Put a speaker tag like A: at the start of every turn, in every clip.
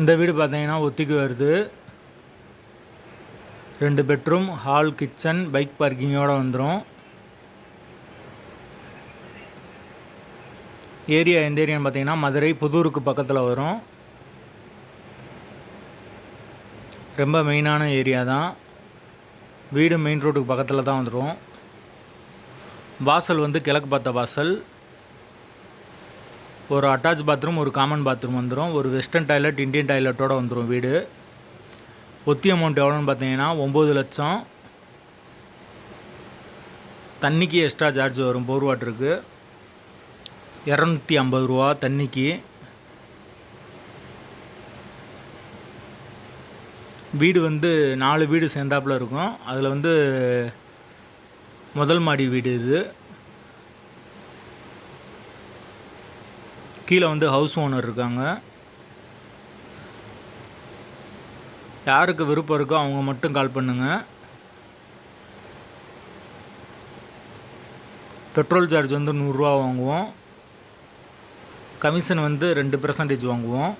A: இந்த வீடு பார்த்தீங்கன்னா ஒத்திக்கு வருது. ரெண்டு பெட்ரூம் ஹால் கிச்சன் பைக் பார்க்கிங்கோடு வந்துடும் ஏரியா எந்த ஏரியான்னு பார்த்தீங்கன்னா மதுரை புதூருக்கு பக்கத்தில் வரும். ரொம்ப மெயினான ஏரியா தான். வீடு மெயின் ரோட்டுக்கு பக்கத்தில் தான் வந்துடும் வாசல் வந்து கிழக்கு பார்த்த வாசல். ஒரு அட்டாச் பாத்ரூம் ஒரு காமன் பாத்ரூம் வந்துடும் ஒரு வெஸ்டர்ன் டாய்லெட் இந்தியன் டாய்லெட்டோடு வந்துடும் வீடு. ஒத்தி அமௌண்ட் எவ்வளோன்னு பார்த்தீங்கன்னா ஒம்பது லட்சம். தண்ணிக்கு எக்ஸ்ட்ரா சார்ஜ் வரும். போர் வாட்டருக்கு இரநூத்தி ஐம்பது ரூபா தண்ணிக்கு. வீடு வந்து நாலு வீடு சேர்ந்தாப்புல இருக்கும். அதில் வந்து முதல் மாடி வீடு இது. கீழே வந்து ஹவுஸ் ஓனர் இருக்காங்க. யாருக்கு விருப்பம் இருக்கோ அவங்க மட்டும் கால் பண்ணுங்கள் பெட்ரோல் சார்ஜ் வந்து நூறுரூவா வாங்குவோம். கமிஷன் வந்து ரெண்டு பர்சன்டேஜ் வாங்குவோம்.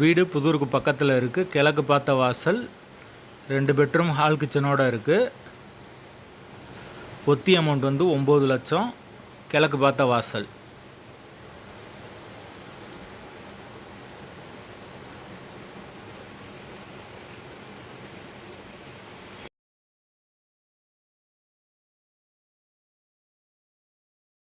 A: வீடு புதூருக்கு பக்கத்தில் இருக்குது கிழக்கு பார்த்த வாசல். ரெண்டு பெட்ரூம் ஹால் கிச்சனோடு இருக்குது ஒத்தி அமௌண்ட் வந்து ஒம்பது லட்சம். கிழக்கு பார்த்த வாசல்.